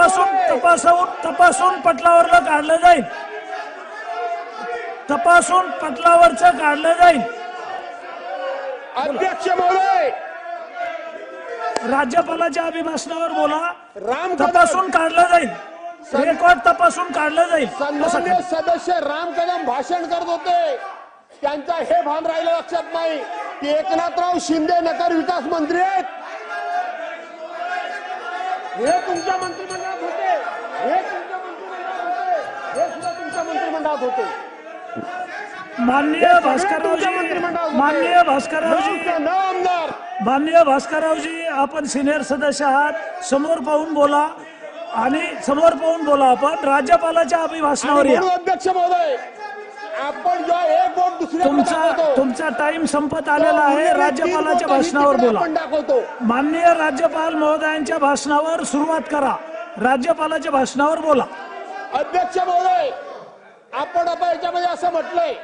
तपासून तपासून तपासून पटलावरलं काढलं जाईल. तपासून पटलावरचं काढलं जाईल. अध्यक्ष महोदय! राज्यपालाच्या अभिभाषणावर बोला. राम तपासून काढलं जाईल. रेकॉर्ड तपासून काढलं जाईल. सदस्य राम कदम भाषण करत होते. त्यांचा हे भान राहिलं लक्षात नाही. की एकनाथराव शिंदे नगर विकास मंत्री आहेत. हे तुमच्या मंत्रिमंडळात होते. हे तुमच्या मंत्रिमंडळात होते. हे सुद्धा तुमच्या मंत्रिमंडळात होते. माननीय भास्कररावजी माननीय भास्कररावजी न आमदार. माननीय भास्कररावजी आपण सिनियर सदस्य आहात. समोर पाहून बोला आणि समोर पाहून बोला आपण. राज्यपालाच्या अभिभाषणावर या. अध्यक्ष महोदय आपण एक बोट दुसऱ्या तुमचा तुमचा टाइम संपत आलेला आहे. राज्यपालाच्या भाषणावर बोला. दाखवतो. माननीय राज्यपाल महोदयांच्या भाषणावर सुरुवात करा. राज्यपालाच्या भाषणावर बोला. अध्यक्ष महोदय आपण आता याच्यामध्ये असं म्हटलंय.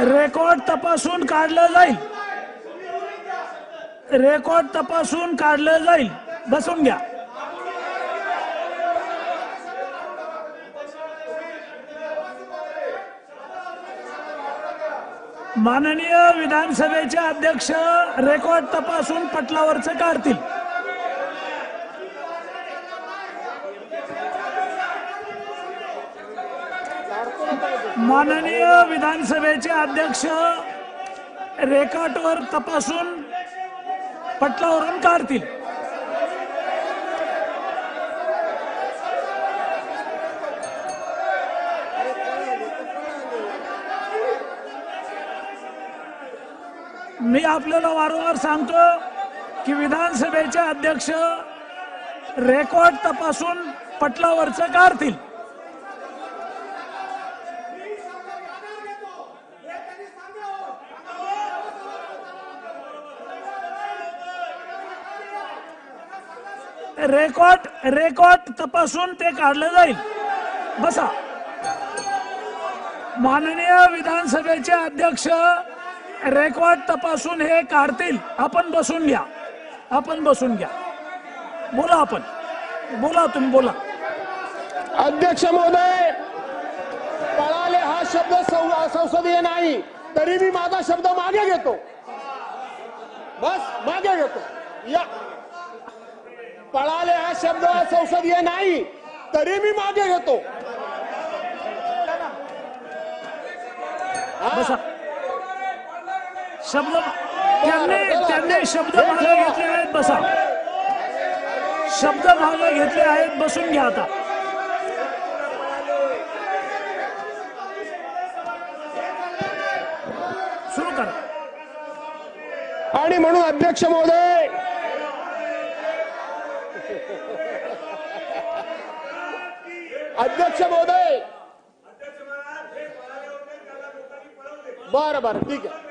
रेकॉर्ड तपासून काढलं जाईल. रेकॉर्ड तपासून काढलं जाईल. बसून घ्या. माननीय विधानसभेचे अध्यक्ष रेकॉर्ड तपासून पटलावरचं काढतील. माननीय विधानसभेचे अध्यक्ष रेकॉर्डवर तपासून पटलावरून काढतील. मी आपल्याला वारंवार सांगतो की विधानसभेचे अध्यक्ष रेकॉर्ड तपासून पटलावरचं काढतील. रेकॉर्ड रेकॉर्ड तपासून ते काढलं जाईल. बसा. माननीय विधानसभेचे अध्यक्ष रेकॉर्ड तपासून हे काढतील. आपण बसून घ्या. आपण बसून घ्या. बोला आपण. बोला तुम्ही बोला. अध्यक्ष महोदय पळाले हा शब्द संसदीय नाही तरी मी माझा शब्द मागे घेतो. बस मागे घेतो. या. पळाले हा शब्द संसदीय नाही तरी मी मागे घेतो. शब्द त्यांनी त्यांनी शब्द मागे घेतले आहेत बसा. शब्द मागे घेतले आहेत बसून घ्या आता. सुरू करा. आणि म्हणून अध्यक्ष महोदय अध्यक्ष महोदय. बरं बरं ठीक आहे.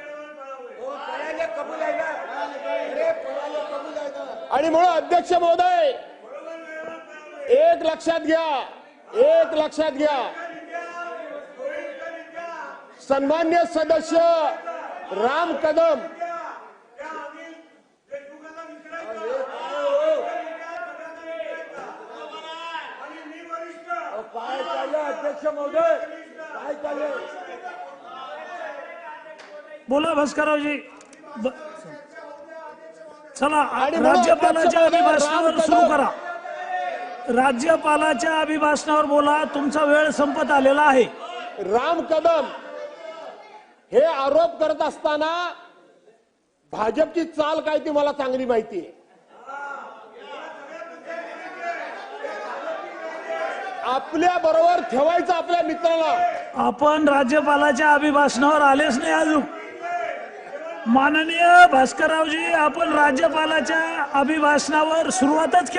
आणि म्हणून अध्यक्ष महोदय एक लक्षात घ्या एक लक्षात घ्या. सन्मान्य सदस्य राम कदम. काय चाललंय अध्यक्ष महोदय? काय चाललंय? बोला भास्कररावजी. ब- चला राज्यपालाच्या अभिभाषणावर सुरू. करा. राज्यपालाच्या अभिभाषणावर बोला तुमचा वेळ संपत आलेला आहे. राम कदम हे आरोप करत असताना भाजपची चाल काय ती मला चांगली माहिती आहे. आपल्या बरोबर ठेवायचं आपल्या मित्राला. आपण राज्यपालाच्या अभिभाषणावर आलेच नाही अजून. माननीय भास्कररावजी आपण राज्यपालाच्या अभिभाषणावर सुरुवातच केली.